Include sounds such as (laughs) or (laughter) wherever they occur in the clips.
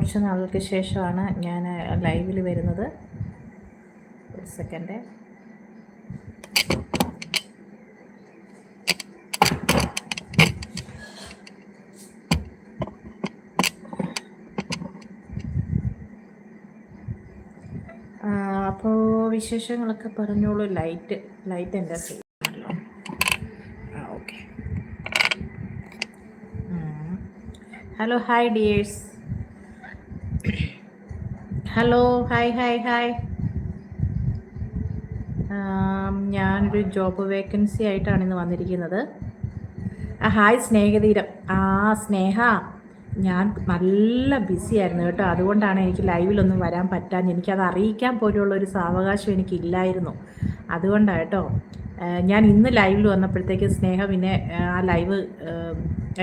കുറച്ച് നാളുകൾക്ക് ശേഷമാണ് ഞാൻ ലൈവിൽ വരുന്നത്. ഒരു സെക്കൻഡ്. അപ്പോൾ വിശേഷങ്ങളൊക്കെ പറഞ്ഞോളൂ. ലൈറ്റ് ലൈറ്റ് എന്താ ചെയ്യുന്നല്ലോ? ആ okay. Hello hi dears. Hello hi hi hi ഞാനൊരു ജോബ് വേക്കൻസി ആയിട്ടാണ് ഇന്ന് വന്നിരിക്കുന്നത്. ഹായ് സ്നേഹതീരം. ആ സ്നേഹ ഞാൻ നല്ല ബിസി ആയിരുന്നു കേട്ടോ. അതുകൊണ്ടാണ് എനിക്ക് ലൈവിലൊന്നും വരാൻ പറ്റാൻ എനിക്കത് അറിയിക്കാൻ പോലുള്ള ഒരു സാവകാശം എനിക്കില്ലായിരുന്നു. അതുകൊണ്ടാണ് കേട്ടോ. ഞാൻ ഇന്ന് ലൈവിൽ വന്നപ്പോഴത്തേക്ക് സ്നേഹ പിന്നെ ആ ലൈവ്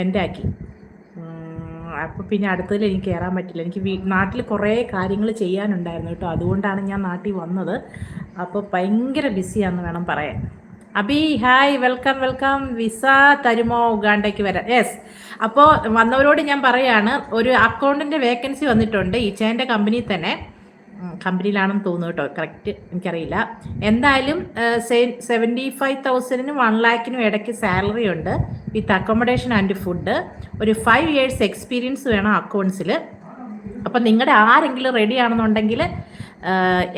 എന്റെ ആക്കി. അപ്പോൾ പിന്നെ അടുത്തതിൽ എനിക്ക് കയറാൻ പറ്റില്ല. എനിക്ക് വീ നാട്ടിൽ കുറേ കാര്യങ്ങൾ ചെയ്യാനുണ്ടായിരുന്നു കേട്ടോ. അതുകൊണ്ടാണ് ഞാൻ നാട്ടിൽ വന്നത്. അപ്പോൾ ഭയങ്കര ബിസിയാണെന്ന് വേണം പറയാൻ. Abi hi welcome welcome. Visa തരുമോ ഉഗാണ്ടയ്ക്ക് വരാൻ. യെസ്. അപ്പോൾ വന്നവരോട് ഞാൻ പറയാണ് ഒരു അക്കൗണ്ടിന്റെ വേക്കൻസി വന്നിട്ടുണ്ട് ഈ ഈച്ചേന്റെ കമ്പനിയിൽ തന്നെ. കമ്പനിയിലാണെന്ന് തോന്നുന്നു കേട്ടോ. കറക്റ്റ് എനിക്കറിയില്ല. എന്തായാലും സെവന്റി ഫൈവ് തൗസൻഡിനും വൺ ലാക്കിനും ഇടയ്ക്ക് സാലറി ഉണ്ട്. വിത്ത് അക്കോമഡേഷൻ ആൻഡ് ഫുഡ് ഒരു ഫൈവ് ഇയേഴ്സ് എക്സ്പീരിയൻസ് വേണം അക്കൗണ്ട്സിൽ അപ്പം നിങ്ങളുടെ ആരെങ്കിലും റെഡി ആണെന്നുണ്ടെങ്കിൽ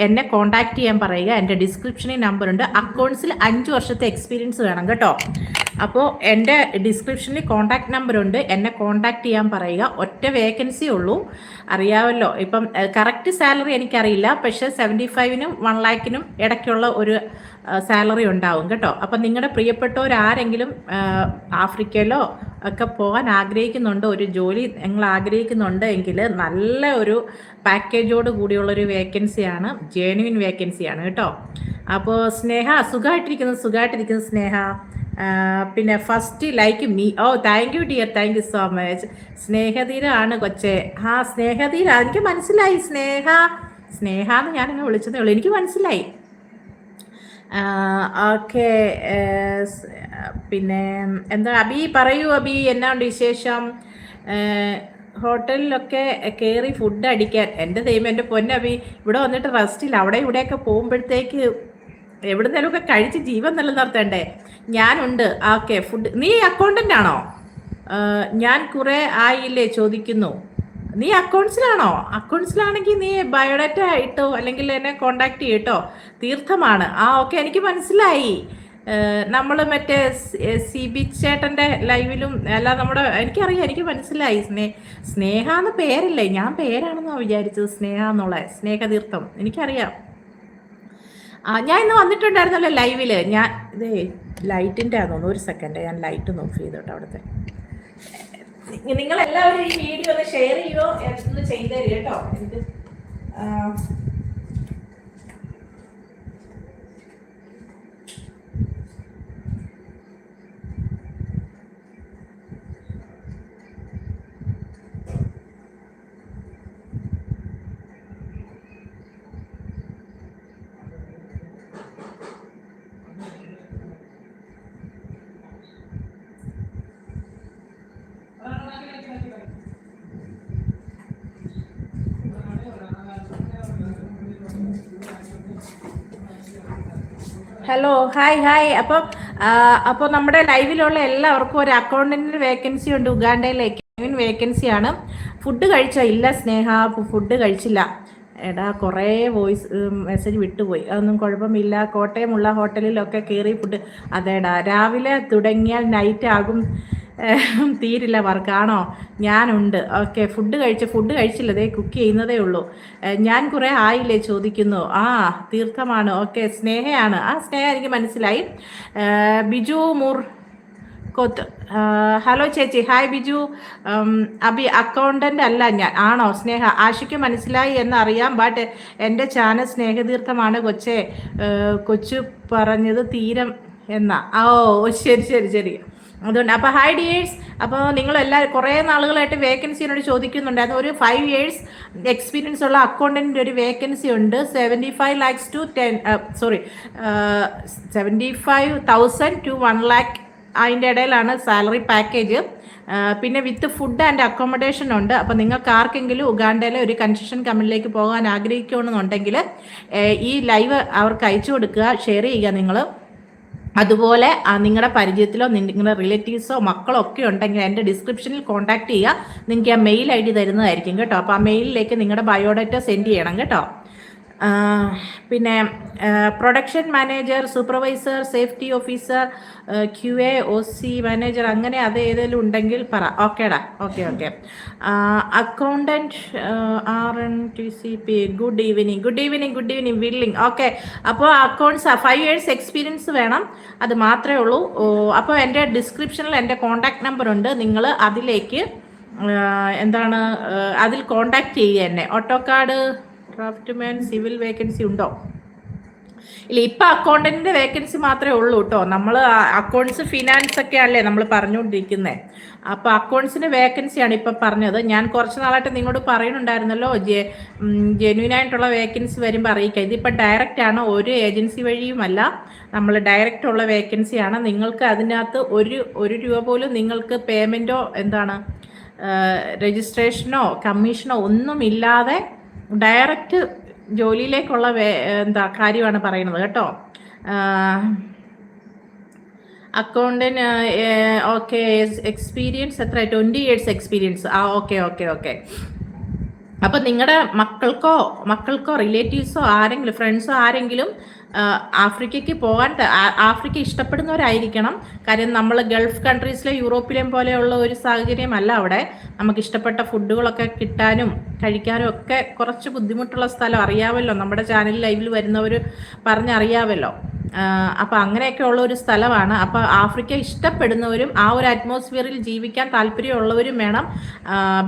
എന്നെ കോൺടാക്ട് ചെയ്യാൻ പറയുക. എന്റെ ഡിസ്ക്രിപ്ഷനിൽ നമ്പറുണ്ട് അക്കൗണ്ട്സിൽ അഞ്ച് വർഷത്തെ എക്സ്പീരിയൻസ് വേണം കേട്ടോ. അപ്പോൾ എന്റെ ഡിസ്ക്രിപ്ഷനിൽ കോൺടാക്ട് നമ്പറുണ്ട് എന്നെ കോൺടാക്ട് ചെയ്യാൻ പറയുക. ഒറ്റ വേക്കൻസി ഉള്ളൂ. അറിയാമല്ലോ ഇപ്പം കറക്റ്റ് സാലറി എനിക്കറിയില്ല. പക്ഷേ സെവന്റി ഫൈവിനും വൺ ലാക്കിനും ഇടയ്ക്കുള്ള ഒരു സാലറി ഉണ്ടാവും കേട്ടോ. അപ്പം നിങ്ങളുടെ പ്രിയപ്പെട്ടവരാരെങ്കിലും ആഫ്രിക്കയിലോ ഒക്കെ പോകാൻ ആഗ്രഹിക്കുന്നുണ്ട്? ഒരു ജോലി നിങ്ങൾ ആഗ്രഹിക്കുന്നുണ്ട് എങ്കിൽ നല്ല ഒരു പാക്കേജോട് കൂടിയുള്ളൊരു വേക്കൻസിയാണ് ജെനുവിൻ വേക്കൻസിയാണ് കേട്ടോ. അപ്പോൾ സ്നേഹ സുഖമായിട്ടിരിക്കുന്നു സുഖമായിട്ടിരിക്കുന്നു സ്നേഹ. പിന്നെ first like me oh thank you dear thank you so much സ്നേഹധീരാണ് കൊച്ചെ. ആ സ്നേഹതീര എനിക്ക് മനസ്സിലായി സ്നേഹ. സ്നേഹ എന്ന് ഞാനിങ്ങനെ വിളിച്ചതേ ഉള്ളൂ. എനിക്ക് മനസ്സിലായി. ഓക്കെ. പിന്നെ എന്താ? അബി പറയൂ അബി. എന്നാ ഉണ്ട് വിശേഷം? ഹോട്ടലിലൊക്കെ കയറി ഫുഡ് അടിക്കാൻ. എന്റെ ദൈവം എന്റെ പൊന്നബി ഇവിടെ വന്നിട്ട് റെസ്റ്റില്ല അവിടെ ഇവിടെയൊക്കെ പോകുമ്പോഴത്തേക്ക് എവിടുന്നേലുമൊക്കെ കഴിച്ച് ജീവൻ നിലനിർത്തേണ്ടേ? ഞാനുണ്ട്. ഓക്കെ ഫുഡ് നീ അക്കൗണ്ടന്റ് ആണോ? ഞാൻ കുറേ ആയില്ലേ ചോദിക്കുന്നു. നീ അക്കൗണ്ട്സിലാണോ അക്കൗണ്ട്സിലാണെങ്കിൽ നീ ബയോഡാറ്റ ഇട്ടോ അല്ലെങ്കിൽ എന്നെ കോണ്ടാക്ട് ചെയ്യട്ടോ? തീർത്ഥമാണ്. ആ ഓക്കെ എനിക്ക് മനസ്സിലായി. നമ്മൾ മറ്റേ സി ബി ചേട്ടന്റെ ലൈവിലും അല്ല നമ്മുടെ എനിക്കറിയാം എനിക്ക് മനസ്സിലായി. സ്നേ സ്നേഹ എന്ന് പേരല്ലേ? ഞാൻ പേരാണെന്നാണ് വിചാരിച്ചത് സ്നേഹ എന്നുള്ള. സ്നേഹതീർത്ഥം. എനിക്കറിയാം. ഞാൻ ഇന്ന് വന്നിട്ടുണ്ടായിരുന്നല്ലോ ലൈവിൽ ഞാൻ ഇതേ ലൈറ്റിന്റെ ആണെന്ന് ഒരു സെക്കൻഡ് ഞാൻ ലൈറ്റ് ഒന്ന് ഓഫ് ചെയ്തോട്ടെ അവിടുത്തെ. നിങ്ങളെല്ലാവരും ഈ വീഡിയോ ഒന്ന് ഷെയർ ചെയ്യുമോ എന്ന് ചെയ്തു തരും കേട്ടോ. എനിക്ക് ഹലോ ഹായ് ഹായ് അപ്പം അപ്പോൾ നമ്മുടെ ലൈവിലുള്ള എല്ലാവർക്കും ഒരു അക്കൗണ്ടന്റിന് വേക്കൻസി ഉണ്ട്. ഉഗാണ്ടയിലേക്ക് വേക്കൻസി ആണ്. ഫുഡ് കഴിച്ചോ? ഇല്ല സ്നേഹ. ഫുഡ് കഴിച്ചില്ല. എടാ കുറേ വോയിസ് മെസ്സേജ് വിട്ടുപോയി. അതൊന്നും കുഴപ്പമില്ല. കോട്ടയമുള്ള ഹോട്ടലിലൊക്കെ കയറി ഫുഡ് അതേടാ രാവിലെ തുടങ്ങിയാൽ നൈറ്റ് ആകും. തീരില്ല വർക്കാണോ ഞാനുണ്ട്. ഓക്കെ ഫുഡ് കഴിച്ച ഫുഡ് കഴിച്ചില്ല ദേ കുക്ക് ചെയ്യുന്നതേ ഉള്ളൂ. ഞാൻ കുറേ ആയില്ലേ ചോദിക്കുന്നു. ആ തീർത്ഥമാണ്. ഓക്കെ സ്നേഹയാണ്. ആ സ്നേഹ എനിക്ക് മനസ്സിലായി. ബിജു മുർ കൊത്ത് ഹലോ ചേച്ചി. ഹായ് ബിജു. അബി അക്കൗണ്ടന്റ് അല്ല ഞാൻ. ആണോ? സ്നേഹ ആഷിക്ക് മനസ്സിലായി എന്നറിയാം ബട്ട് എന്റെ ചാനൽ സ്നേഹതീർത്ഥമാണ് കൊച്ചേ. കൊച്ചു പറഞ്ഞത് തീരം എന്നാ. ഓ ശരി ശരി ശരി. അതുകൊണ്ട് അപ്പോൾ ഹൈ ഡിയേഴ്സ് അപ്പോൾ നിങ്ങളെല്ലാ കുറേ നാളുകളായിട്ട് വേക്കൻസിനോട് ചോദിക്കുന്നുണ്ടായിരുന്നു ഒരു ഫൈവ് ഇയേഴ്സ് എക്സ്പീരിയൻസ് ഉള്ള അക്കൗണ്ടന്റിന്റെ ഒരു വേക്കൻസി ഉണ്ട്. Seventy five lakhs to ten sorry seventy five thousand to one lakh അതിന്റെ ഇടയിലാണ് സാലറി പാക്കേജ് പിന്നെ വിത്ത് ഫുഡ് ആൻഡ് അക്കോമഡേഷൻ ഉണ്ട്. അപ്പോൾ നിങ്ങൾക്ക് ആർക്കെങ്കിലും ഉഗാണ്ടയിലെ ഒരു കൺസ്ട്രക്ഷൻ കമ്പനിയിലേക്ക് പോകാൻ ആഗ്രഹിക്കുകയാണെന്നുണ്ടെങ്കിൽ ഈ ലൈവ് അവർക്ക് അയച്ചു കൊടുക്കുക ഷെയർ ചെയ്യുക നിങ്ങൾ. അതുപോലെ നിങ്ങളുടെ പരിചയത്തിലോ നിങ്ങളുടെ റിലേറ്റീവ്സോ മക്കളോ ഒക്കെ ഉണ്ടെങ്കിൽ എന്റെ ഡിസ്ക്രിപ്ഷനിൽ കോൺടാക്ട് ചെയ്യുക നിങ്ങൾക്ക് ആ മെയിൽ ഐ ഡി തരുന്നതായിരിക്കും കേട്ടോ. അപ്പോൾ ആ മെയിലിലേക്ക് നിങ്ങളുടെ ബയോഡാറ്റ സെൻഡ് ചെയ്യണം കേട്ടോ. പിന്നെ production manager supervisor safety officer Q A O C manager അങ്ങനെ അത് ഏതെങ്കിലും ഉണ്ടെങ്കിൽ പറ. ഓക്കേടാ okay okay accountant R N T C P good evening good evening good evening willing okay അപ്പോൾ അക്കൗണ്ട്സ് ഫൈവ് ഇയേഴ്സ് എക്സ്പീരിയൻസ് വേണം. അത് മാത്രമേ ഉള്ളൂ. അപ്പോൾ എന്റെ ഡിസ്ക്രിപ്ഷനിൽ എന്റെ കോൺടാക്ട് നമ്പർ ഉണ്ട്. നിങ്ങൾ അതിലേക്ക് എന്താണ് അതിൽ കോണ്ടാക്ട് ചെയ്യുക എന്നെ. ഓട്ടോക്കാർഡ് ക്രാഫ്റ്റ്മാൻ സിവിൽ വേക്കൻസി ഉണ്ടോ? ഇല്ല ഇപ്പൊ അക്കൗണ്ടന്റിന്റെ വേക്കൻസി മാത്രമേ ഉള്ളൂ കേട്ടോ. നമ്മൾ അക്കൗണ്ട്സ് ഫിനാൻസ് ഒക്കെ അല്ലേ നമ്മൾ പറഞ്ഞുകൊണ്ടിരിക്കുന്നത് അപ്പൊ അക്കൗണ്ട്സിന്റെ വേക്കൻസിയാണ് ഇപ്പൊ പറഞ്ഞത്. ഞാൻ കുറച്ച് നാളായിട്ട് നിങ്ങളോട് പറയുന്നുണ്ടായിരുന്നല്ലോ ജെന്യൂൻ ആയിട്ടുള്ള വേക്കൻസി വരുമ്പോൾ അറിയിക്കുക ഇതിപ്പോൾ ഡയറക്റ്റ് ആണ് ഒരു ഏജൻസി വഴിയുമല്ല. നമ്മൾ ഡയറക്റ്റ് ഉള്ള വേക്കൻസിയാണ് നിങ്ങൾക്ക് അതിനകത്ത് ഒരു ഒരു രൂപ പോലും നിങ്ങൾക്ക് പേയ്മെന്റോ എന്താണ് രജിസ്ട്രേഷനോ കമ്മീഷനോ ഒന്നുമില്ലാതെ ഡയറക്റ്റ് ജോലിയിലേക്കുള്ള എന്താ കാര്യമാണ് പറയുന്നത് കേട്ടോ. അക്കൗണ്ടന്റ് ഓക്കെ എക്സ്പീരിയൻസ് എത്ര ട്വന്റി ഇയേഴ്സ് എക്സ്പീരിയൻസ് ആ ഓക്കെ ഓക്കെ ഓക്കെ അപ്പം നിങ്ങളുടെ മക്കൾക്കോ മക്കൾക്കോ റിലേറ്റീവ്സോ ആരെങ്കിലും ഫ്രണ്ട്സോ ആരെങ്കിലും ആഫ്രിക്കയ്ക്ക് പോകാൻ ആഫ്രിക്ക ഇഷ്ടപ്പെടുന്നവരായിരിക്കണം. കാര്യം നമ്മൾ ഗൾഫ് കൺട്രീസിലെ യൂറോപ്പിലെയും പോലെയുള്ള ഒരു സാഹചര്യമല്ല അവിടെ. നമുക്ക് ഇഷ്ടപ്പെട്ട ഫുഡുകളൊക്കെ കിട്ടാനും കഴിക്കാനും ഒക്കെ കുറച്ച് ബുദ്ധിമുട്ടുള്ള സ്ഥലം അറിയാമല്ലോ നമ്മുടെ ചാനൽ ലൈവിൽ വരുന്നവർ പറഞ്ഞറിയാമല്ലോ അപ്പോൾ അങ്ങനെയൊക്കെ ഉള്ള ഒരു സ്ഥലമാണ്. അപ്പോൾ ആഫ്രിക്ക ഇഷ്ടപ്പെടുന്നവരും ആ ഒരു അറ്റ്മോസ്ഫിയറിൽ ജീവിക്കാൻ താല്പര്യമുള്ളവരും വേണം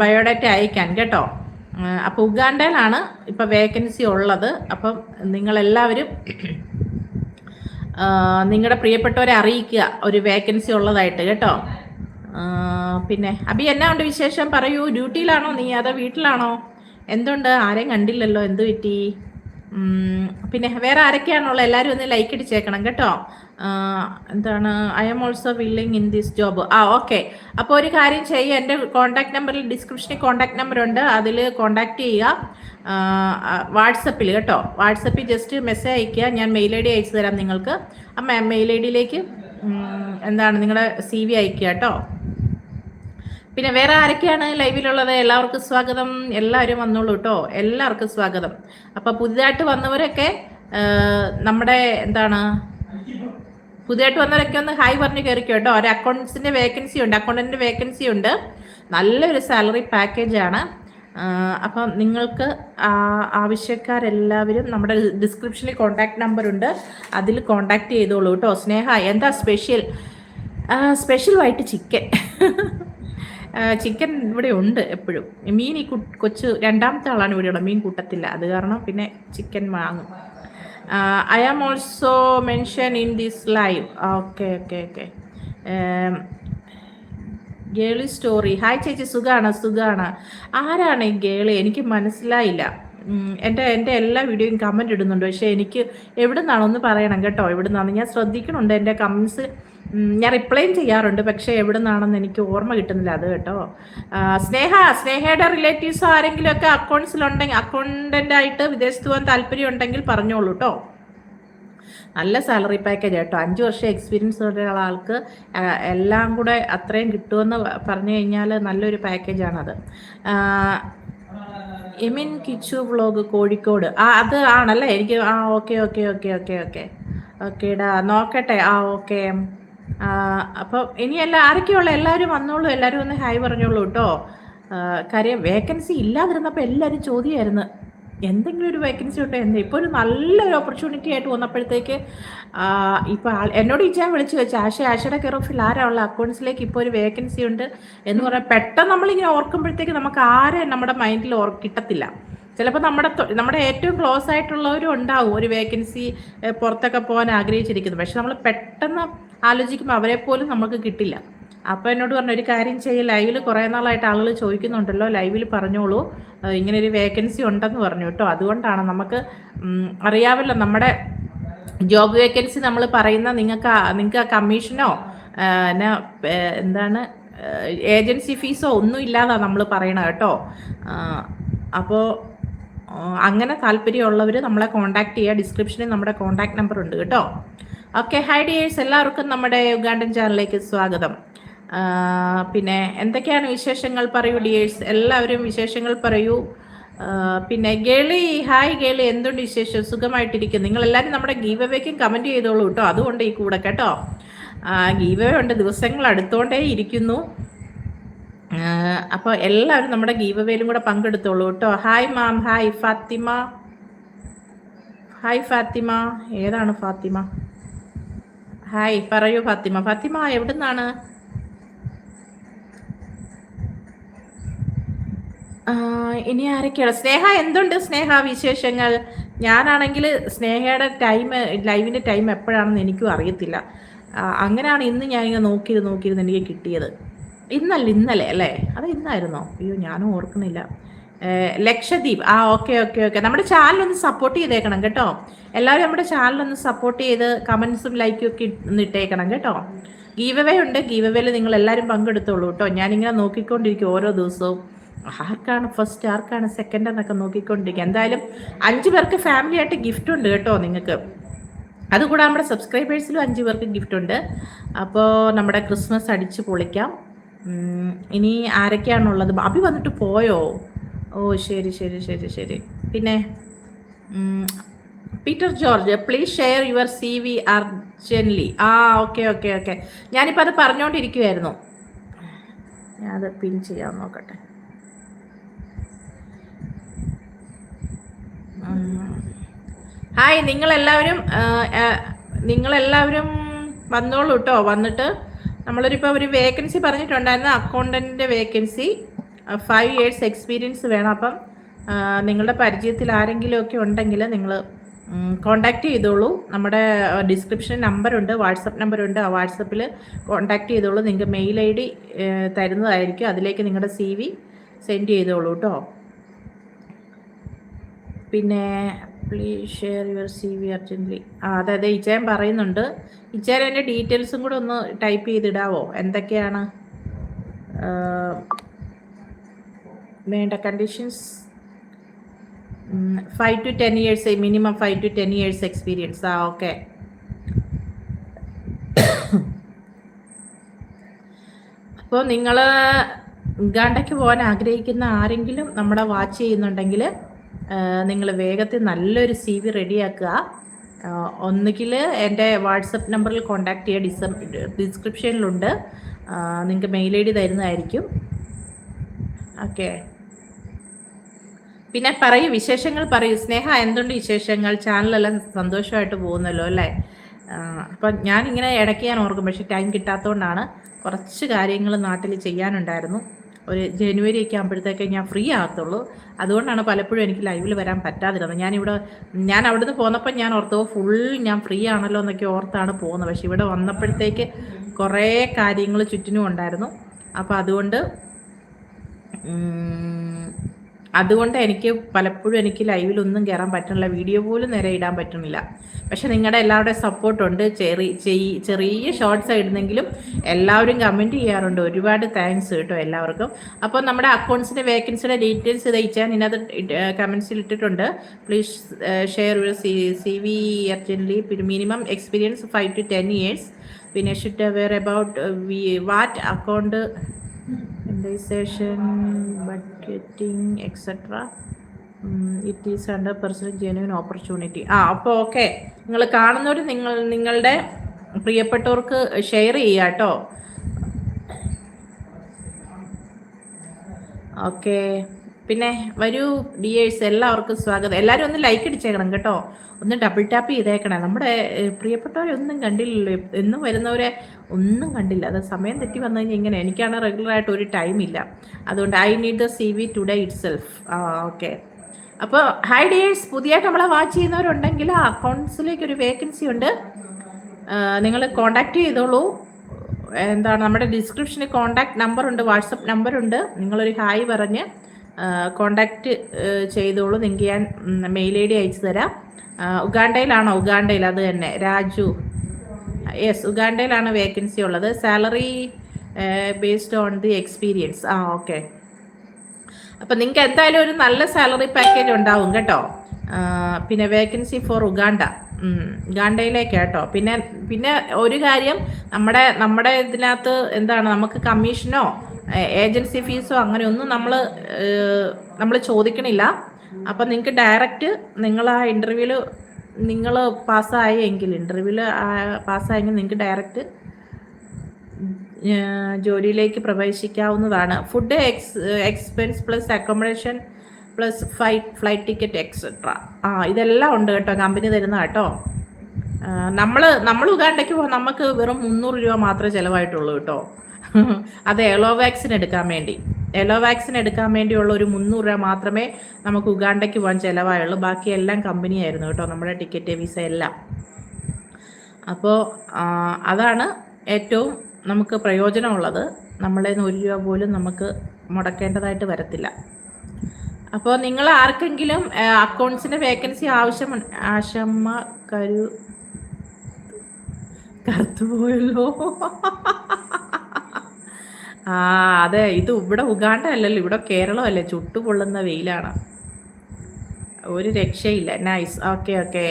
ബയോഡാറ്റ അയക്കാൻ. കേട്ടോ? അപ്പോൾ ഉഗാണ്ടയിലാണ് ഇപ്പം വേക്കൻസി ഉള്ളത്. അപ്പം നിങ്ങളെല്ലാവരും നിങ്ങളുടെ പ്രിയപ്പെട്ടവരെ അറിയിക്കുക ഒരു വേക്കൻസി ഉള്ളതായിട്ട് കേട്ടോ? പിന്നെ അബി എന്നാ ഉണ്ട് വിശേഷം? പറയൂ. ഡ്യൂട്ടിയിലാണോ നീ? അതോ വീട്ടിലാണോ? എന്തുണ്ട്? ആരെയും കണ്ടില്ലല്ലോ. എന്ത് പറ്റി? പിന്നെ വേറെ ആരൊക്കെയാണുള്ളത്? എല്ലാവരും ഒന്ന് ലൈക്ക് അടിച്ചേക്കണം കേട്ടോ. എന്താണ് I'm also willing in this job ആ ഓക്കെ അപ്പോൾ ഒരു കാര്യം ചെയ്യുക എന്റെ കോൺടാക്ട് നമ്പറിൽ ഡിസ്ക്രിപ്ഷനിൽ കോൺടാക്ട് നമ്പർ ഉണ്ട്. അതിൽ കോൺടാക്ട് ചെയ്യുക. വാട്സപ്പിൽ കേട്ടോ. വാട്സപ്പിൽ ജസ്റ്റ് മെസ്സേജ് അയക്കുക ഞാൻ മെയിൽ ഐ ഡി അയച്ചു തരാം നിങ്ങൾക്ക്. ആ മെയിൽ ഐ ഡിയിലേക്ക് എന്താണ് നിങ്ങളുടെ സി വി അയക്കുക കേട്ടോ. പിന്നെ വേറെ ആരൊക്കെയാണ് ലൈവിലുള്ളത്? എല്ലാവർക്കും സ്വാഗതം. എല്ലാവരും വന്നോളൂ കേട്ടോ എല്ലാവർക്കും സ്വാഗതം. അപ്പോൾ പുതിയതായിട്ട് വന്നവരൊക്കെ നമ്മുടെ എന്താണ് പുതിയതായിട്ട് വന്നവരൊക്കെ ഒന്ന് ഹായ് പറഞ്ഞ് കയറിക്കോ കേട്ടോ ഒരു അക്കൗണ്ട്സിന്റെ വേക്കൻസി ഉണ്ട്. അക്കൗണ്ടന്റിന്റെ വേക്കൻസി ഉണ്ട്. നല്ലൊരു സാലറി പാക്കേജ് ആണ്. അപ്പം നിങ്ങൾക്ക് ആവശ്യക്കാരെല്ലാവരും നമ്മുടെ ഡിസ്ക്രിപ്ഷനിൽ കോൺടാക്ട് നമ്പർ ഉണ്ട്. അതിൽ കോൺടാക്ട് ചെയ്തോളൂ കേട്ടോ സ്നേഹ എന്താ special special white chicken chicken ഇവിടെ ഉണ്ട് എപ്പോഴും. മീൻ ഈ കൊച്ചു രണ്ടാമത്തെ ആളാണ് ഇവിടെയുള്ള മീൻ കൂട്ടത്തില്ല. അത് കാരണം പിന്നെ ചിക്കൻ വാങ്ങും. I am also mention in this live okay okay okay girly story hi ചേച്ചി. സുഖമാണ് സുഖമാണ് ആരാണ് ഈ ഗേളി എനിക്ക് മനസ്സിലായില്ല. എന്റെ എന്റെ എല്ലാ വീഡിയോയും കമന്റ് ഇടുന്നുണ്ട്. പക്ഷേ എനിക്ക് എവിടെ നിന്നാണോ ഒന്ന് പറയണം കേട്ടോ. എവിടെ നിന്നാണ് ഞാൻ ശ്രദ്ധിക്കണുണ്ട് എന്റെ കമൻസ് ഞാൻ റിപ്ലൈയും ചെയ്യാറുണ്ട്. പക്ഷേ എവിടെ നിന്നാണെന്ന് എനിക്ക് ഓർമ്മ കിട്ടുന്നില്ല. അത് കേട്ടോ. സ്നേഹ സ്നേഹയുടെ റിലേറ്റീവ്സോ ആരെങ്കിലും ഒക്കെ അക്കൗണ്ട്സിലുണ്ടെങ്കിൽ അക്കൗണ്ടന്റ് ആയിട്ട് വിദേശത്ത് പോകാൻ താല്പര്യം ഉണ്ടെങ്കിൽ പറഞ്ഞോളൂ കേട്ടോ നല്ല സാലറി പാക്കേജ് കേട്ടോ അഞ്ച് വർഷം എക്സ്പീരിയൻസ് ഉള്ള ആൾക്ക് എല്ലാം കൂടെ അത്രയും കിട്ടുമെന്ന് പറഞ്ഞു കഴിഞ്ഞാൽ നല്ലൊരു പാക്കേജാണത് എമിൻ കിച്ചു വ്ളോഗ് കോഴിക്കോട്. ആ അത് ആണല്ലേ? എനിക്ക് ആ okay okay okay okay okay ഓക്കേടാ നോക്കട്ടെ. ആ ഓക്കെ അപ്പോൾ എല്ലാ ആരൊക്കെയുള്ള എല്ലാവരും വന്നോളൂ എല്ലാവരും ഒന്ന് ഹായ് പറഞ്ഞോളൂ കേട്ടോ കാര്യം വേക്കൻസി ഇല്ലാതിരുന്നപ്പോൾ എല്ലാവരും ചോദ്യമായിരുന്നു എന്തെങ്കിലും ഒരു വേക്കൻസി ഉണ്ടോ എന്താ ഇപ്പോൾ ഒരു നല്ലൊരു ഓപ്പർച്യൂണിറ്റി ആയിട്ട് വന്നപ്പോഴത്തേക്ക് ഇപ്പോൾ എന്നോട് ഇച്ചാൻ വിളിച്ചു വെച്ചു ആശ ആശയുടെ കെയർ ഓഫിൽ ആരാ ഉള്ള? അക്കൗണ്ട്സിലേക്ക് ഇപ്പോൾ ഒരു വേക്കൻസി ഉണ്ട് എന്ന് പറഞ്ഞാൽ പെട്ടെന്ന് നമ്മളിങ്ങനെ ഓർക്കുമ്പോഴത്തേക്ക് നമുക്ക് ആരെ നമ്മുടെ മൈൻഡിൽ ഓർ കിട്ടത്തില്ല. ചിലപ്പോൾ നമ്മുടെ നമ്മുടെ ഏറ്റവും ക്ലോസ് ആയിട്ടുള്ളവരും ഉണ്ടാവും ഒരു വേക്കൻസി പുറത്തൊക്കെ പോകാൻ ആഗ്രഹിച്ചിരിക്കുന്നത്. പക്ഷെ നമ്മൾ പെട്ടെന്ന് ആലോചിക്കുമ്പോൾ അവരെ പോലും നമുക്ക് കിട്ടില്ല. അപ്പോൾ എന്നോട് പറഞ്ഞു ഒരു കാര്യം ചെയ്യുക ലൈവിൽ കുറേ നാളായിട്ട് ആളുകൾ ചോദിക്കുന്നുണ്ടല്ലോ ലൈവിൽ പറഞ്ഞോളൂ. ഇങ്ങനെ ഒരു വേക്കൻസി ഉണ്ടെന്ന് പറഞ്ഞു കേട്ടോ. അതുകൊണ്ടാണ് നമുക്ക് അറിയാമല്ലോ നമ്മുടെ ജോബ് വേക്കൻസി നമ്മൾ പറയുന്ന നിങ്ങൾക്ക് നിങ്ങൾക്ക് കമ്മീഷനോ എന്നാ എന്താണ് ഏജൻസി ഫീസോ ഒന്നും ഇല്ലാതാണ് നമ്മൾ പറയണത് കേട്ടോ. അപ്പോൾ അങ്ങനെ താല്പര്യമുള്ളവർ നമ്മളെ കോൺടാക്റ്റ് ചെയ്യുക. ഡിസ്ക്രിപ്ഷനിൽ നമ്മുടെ കോൺടാക്ട് നമ്പർ ഉണ്ട് കേട്ടോ. ഓക്കെ ഹൈ ഡിയേഴ്സ് എല്ലാവർക്കും നമ്മുടെ യുഗാണ്ടൻ ചാനലിലേക്ക് സ്വാഗതം. പിന്നെ എന്തൊക്കെയാണ് വിശേഷങ്ങൾ പറയൂ ഡിയേഴ്സ് എല്ലാവരും വിശേഷങ്ങൾ പറയൂ. പിന്നെ ഗേളി ഹായ് ഗേളി എന്തുണ്ട് വിശേഷം? സുഖമായിട്ടിരിക്കും നിങ്ങൾ എല്ലാവരും നമ്മുടെ ഗീവ് അവേക്കും കമന്റ് ചെയ്തോളൂ കേട്ടോ. അതുകൊണ്ട് ഈ കൂടെ കേട്ടോ. ഗീവ് ഉണ്ട്. ദിവസങ്ങൾ അടുത്തോണ്ടേ ഇരിക്കുന്നു. അപ്പോൾ എല്ലാവരും നമ്മുടെ ഗീവ് അവേയിലും കൂടെ പങ്കെടുത്തോളൂ കേട്ടോ. Hi ma'am hi Fathima hi Fathima ഏതാണ് ഫാത്തിമ ഹായ് പറയൂ ഫാത്തിമ. ഫാത്തിമ എവിടുന്നാണ്? ഇനി ആരൊക്കെയാണ്? സ്നേഹ എന്തുണ്ട് സ്നേഹ വിശേഷങ്ങൾ? ഞാനാണെങ്കിൽ സ്നേഹയുടെ ടൈം ലൈവിന്റെ ടൈം എപ്പോഴാണെന്ന് എനിക്കും അറിയത്തില്ല. അങ്ങനെയാണ് ഇന്ന് ഞാൻ ഇങ്ങനെ നോക്കിയത് നോക്കിയിരുന്ന് എനിക്ക് കിട്ടിയത്. ഇന്നല്ല ഇന്നലെ അല്ലേ? അത് ഇന്നായിരുന്നോ? അയ്യോ ഞാനും ഓർക്കുന്നില്ല. ലക്ഷദ്വീപ്. ആ ഓക്കെ ഓക്കെ ഓക്കെ. നമ്മുടെ ചാനൽ ഒന്ന് സപ്പോർട്ട് ചെയ്തേക്കണം കേട്ടോ. എല്ലാവരും നമ്മുടെ ചാനൽ ഒന്ന് സപ്പോർട്ട് ചെയ്ത് കമൻസും ലൈക്കും ഒക്കെ ഇട്ട് ഇട്ടേക്കണം കേട്ടോ. ഗീവവേ ഉണ്ട്. ഗീവവേയിൽ നിങ്ങൾ എല്ലാവരും പങ്കെടുത്തോളൂ കേട്ടോ. ഞാനിങ്ങനെ നോക്കിക്കൊണ്ടിരിക്കും ഓരോ ദിവസവും. ആർക്കാണ് ഫസ്റ്റ് ആർക്കാണ് സെക്കൻഡ് എന്നൊക്കെ നോക്കിക്കൊണ്ടിരിക്കുക എന്തായാലും അഞ്ച് പേർക്ക് ഫാമിലി ആയിട്ട് ഗിഫ്റ്റ് ഉണ്ട് കേട്ടോ നിങ്ങൾക്ക്. അതുകൂടാതെ നമ്മുടെ സബ്സ്ക്രൈബേഴ്സിലും അഞ്ച് പേർക്ക് ഗിഫ്റ്റ് ഉണ്ട്. അപ്പോൾ നമ്മുടെ ക്രിസ്മസ് അടിച്ച് പൊളിക്കാം. ഇനി ആരൊക്കെയാണുള്ളത്? അഭി വന്നിട്ട് പോയോ? ഓ ശരി ശരി ശരി ശരി. പിന്നെ Peter George please share your C V urgently ആ ഓക്കെ ഓക്കെ ഓക്കെ ഞാനിപ്പോൾ അത് പറഞ്ഞുകൊണ്ടിരിക്കുമായിരുന്നു അത് പിൻ ചെയ്യാൻ നോക്കട്ടെ. ഹായ് നിങ്ങളെല്ലാവരും നിങ്ങളെല്ലാവരും വന്നോളൂ കേട്ടോ വന്നിട്ട് നമ്മളൊരിപ്പോൾ ഒരു വേക്കൻസി പറഞ്ഞിട്ടുണ്ടായിരുന്നു അക്കൗണ്ടന്റിന്റെ വേക്കൻസി ഫൈവ് ഇയേഴ്സ് എക്സ്പീരിയൻസ് വേണം. അപ്പം നിങ്ങളുടെ പരിചയത്തിൽ ആരെങ്കിലുമൊക്കെ ഉണ്ടെങ്കിൽ നിങ്ങൾ കോണ്ടാക്ട് ചെയ്തോളൂ. നമ്മുടെ ഡിസ്ക്രിപ്ഷൻ നമ്പറുണ്ട് വാട്സപ്പ് നമ്പറുണ്ട് ആ വാട്സപ്പിൽ കോണ്ടാക്ട് ചെയ്തോളൂ. നിങ്ങൾക്ക് മെയിൽ ഐ ഡി തരുന്നതായിരിക്കും. അതിലേക്ക് നിങ്ങളുടെ സി വി സെൻഡ് ചെയ്തോളൂ കേട്ടോ പിന്നെ please share your C V urgently ആ അതെ അതെ പറയുന്നുണ്ട്. ഇച്ചയൻ എന്റെ ഡീറ്റെയിൽസും കൂടെ ഒന്ന് ടൈപ്പ് ചെയ്തിടാവോ? എന്തൊക്കെയാണ്? വേണ്ട conditions five to ten years minimum five to ten years experience ആ ഓക്കെ (coughs) അപ്പോൾ നിങ്ങൾ ഉഗാണ്ടയ്ക്ക് പോകാൻ ആഗ്രഹിക്കുന്ന ആരെങ്കിലും നമ്മളെ വാച്ച് ചെയ്യുന്നുണ്ടെങ്കിൽ നിങ്ങൾ വേഗത്തിൽ നല്ലൊരു സി വി റെഡിയാക്കുക ഒന്നുകിൽ എന്റെ വാട്സപ്പ് നമ്പറിൽ കോൺടാക്ട് ചെയ്യുക ഡിസം ഡിസ്ക്രിപ്ഷനിലുണ്ട് നിങ്ങൾക്ക് മെയിൽ ഐ ഡി തരുന്നതായിരിക്കും. ഓക്കെ പിന്നെ പറയൂ വിശേഷങ്ങൾ പറയൂ. സ്നേഹ എന്തുണ്ട് വിശേഷങ്ങൾ? ചാനലെല്ലാം സന്തോഷമായിട്ട് പോകുന്നല്ലോ അല്ലേ? അപ്പം ഞാനിങ്ങനെ ഇടയ്ക്ക് ഞാൻ ഓർക്കും പക്ഷേ ടൈം കിട്ടാത്തതുകൊണ്ടാണ് കുറച്ച് കാര്യങ്ങൾ നാട്ടിൽ ചെയ്യാനുണ്ടായിരുന്നു. ഒരു ജനുവരി ഒക്കെ ആകുമ്പോഴത്തേക്ക് ഞാൻ ഫ്രീ ആകത്തുള്ളൂ. അതുകൊണ്ടാണ് പലപ്പോഴും എനിക്ക് ലൈവിൽ വരാൻ പറ്റാതിരുന്നത്. ഞാനിവിടെ ഞാൻ അവിടുന്ന് പോന്നപ്പോൾ ഞാൻ ഓർത്തു ഫുൾ ഞാൻ ഫ്രീ ആണല്ലോ എന്നൊക്കെ ഓർത്താണ് പോകുന്നത്. പക്ഷേ ഇവിടെ വന്നപ്പോഴത്തേക്ക് കുറേ കാര്യങ്ങൾ ചുറ്റിനും ഉണ്ടായിരുന്നു. അപ്പോൾ അതുകൊണ്ട് അതുകൊണ്ട് എനിക്ക് പലപ്പോഴും എനിക്ക് ലൈവിലൊന്നും കയറാൻ പറ്റുന്നില്ല. വീഡിയോ പോലും നേരെ ഇടാൻ പറ്റുന്നില്ല. പക്ഷെ നിങ്ങളുടെ എല്ലാവരുടെയും സപ്പോർട്ടുണ്ട് ചെറിയ ചെറിയ ഷോർട്സ് ഇടുന്നെങ്കിലും എല്ലാവരും കമന്റ് ചെയ്യാറുണ്ട്. ഒരുപാട് താങ്ക്സ് കേട്ടോ എല്ലാവർക്കും. അപ്പോൾ നമ്മുടെ അക്കൗണ്ട്സിന്റെ വേക്കൻസിയുടെ ഡീറ്റെയിൽസ് ഇത് അയച്ചാൽ ഇതിനകത്ത് കമൻസിൽ ഇട്ടിട്ടുണ്ട്. Please share your C C V urgently പിന്നെ minimum experience five to ten years പിന്നെ should aware about VAT account indexation budgeting etcetera it is hundred percent genuine opportunity ആ അപ്പോൾ ഓക്കെ നിങ്ങൾ കാണുന്നവർ നിങ്ങൾ നിങ്ങളുടെ പ്രിയപ്പെട്ടവർക്ക് ഷെയർ ചെയ്യുക കേട്ടോ ഓക്കെ പിന്നെ വരൂ ഡിയേഴ്സ് എല്ലാവർക്കും സ്വാഗതം. എല്ലാവരും ഒന്ന് ലൈക്ക് അടിച്ചേക്കണം കേട്ടോ. ഒന്ന് ഡബിൾ ടാപ്പ് ചെയ്തേക്കണേ. നമ്മുടെ പ്രിയപ്പെട്ടവരെ ഒന്നും കണ്ടില്ലല്ലോ. എന്നും വരുന്നവരെ ഒന്നും കണ്ടില്ല. അത് സമയം തെറ്റി വന്നു കഴിഞ്ഞാൽ ഇങ്ങനെ എനിക്കാണ് റെഗുലറായിട്ട് ഒരു ടൈം ഇല്ല. അതുകൊണ്ട് I need the C V today itself okay അപ്പോൾ ഹൈ ഡിയേഴ്സ് പുതിയതായിട്ട് നമ്മളെ വാച്ച് ചെയ്യുന്നവരുണ്ടെങ്കിൽ അക്കൗണ്ട്സിലേക്ക് ഒരു വേക്കൻസി ഉണ്ട്. നിങ്ങൾ കോണ്ടാക്ട് ചെയ്തോളൂ. എന്താണ് നമ്മുടെ ഡിസ്ക്രിപ്ഷനിൽ കോണ്ടാക്ട് നമ്പറുണ്ട് വാട്സപ്പ് നമ്പറുണ്ട് നിങ്ങളൊരു ഹായ് പറഞ്ഞ് കോണ്ടാക്ട് ചെയ്തോളൂ. നിങ്ങൾക്ക് ഞാൻ മെയിൽ ഐ ഡി അയച്ചു തരാം. ഉഗാണ്ടയിലാണോ? ഉഗാണ്ടയിൽ അത് തന്നെ. രാജു. യെസ് ഉഗാണ്ടയിലാണ് വേക്കൻസി ഉള്ളത്. Salary based on the experience ആ ഓക്കെ അപ്പം നിങ്ങൾക്ക് എന്തായാലും ഒരു നല്ല സാലറി പാക്കേജ് ഉണ്ടാവും കേട്ടോ. പിന്നെ വേക്കൻസി ഫോർ ഉഗാണ്ട. ഉഗാണ്ടയിലേക്ക് കേട്ടോ. പിന്നെ പിന്നെ ഒരു കാര്യം നമ്മുടെ നമ്മുടെ ഇതിനകത്ത് എന്താണ്? നമുക്ക് കമ്മീഷനോ ഏജൻസി ഫീസോ അങ്ങനെയൊന്നും നമ്മൾ നമ്മൾ ചോദിക്കണില്ല. അപ്പം നിങ്ങൾക്ക് ഡയറക്റ്റ് നിങ്ങൾ ആ ഇന്റർവ്യൂവിൽ നിങ്ങൾ പാസ്സായെങ്കിൽ ഇന്റർവ്യൂവിൽ പാസ്സായെങ്കിൽ നിങ്ങൾക്ക് ഡയറക്റ്റ് ജോലിയിലേക്ക് പ്രവേശിക്കാവുന്നതാണ്. Food ex expense plus accommodation plus flight flight ticket etcetera. ആ ഇതെല്ലാം ഉണ്ട് കേട്ടോ കമ്പനി തരുന്ന കേട്ടോ. നമ്മൾ നമ്മൾ ഉഗാണ്ടയ്ക്ക് പോകാൻ നമുക്ക് വെറും മുന്നൂറ് രൂപ മാത്രമേ ചിലവായിട്ടുള്ളൂ കേട്ടോ. (laughs) അത് എലോ വാക്സിൻ എടുക്കാൻ വേണ്ടി. എലോ വാക്സിൻ എടുക്കാൻ വേണ്ടിയുള്ള ഒരു മുന്നൂറ് രൂപ മാത്രമേ നമുക്ക് ഉഗാണ്ടയ്ക്ക് പോകാൻ ചിലവായുള്ളൂ. ബാക്കി എല്ലാം കമ്പനിയായിരുന്നു കേട്ടോ. നമ്മുടെ ടിക്കറ്റ് വിസ എല്ലാം. അപ്പോൾ അതാണ് ഏറ്റവും നമുക്ക് പ്രയോജനമുള്ളത്. നമ്മളെ ഒരു രൂപ പോലും നമുക്ക് മുടക്കേണ്ടതായിട്ട് വരത്തില്ല. അപ്പോൾ നിങ്ങൾ ആർക്കെങ്കിലും അക്കൗണ്ട്സിന്റെ വേക്കൻസി ആവശ്യം ആശമ്മ കരു കറുത്തുപോയല്ലോ. (laughs) ആ അതെ. ഇത് ഇവിടെ ഉഗാണ്ട അല്ലല്ലോ. ഇവിടെ കേരളമല്ലേ ചുട്ടുപൊള്ളുന്ന വെയിലാണ്. ഒരു രക്ഷയില്ല. നൈസ് ഓക്കെ ഓക്കെ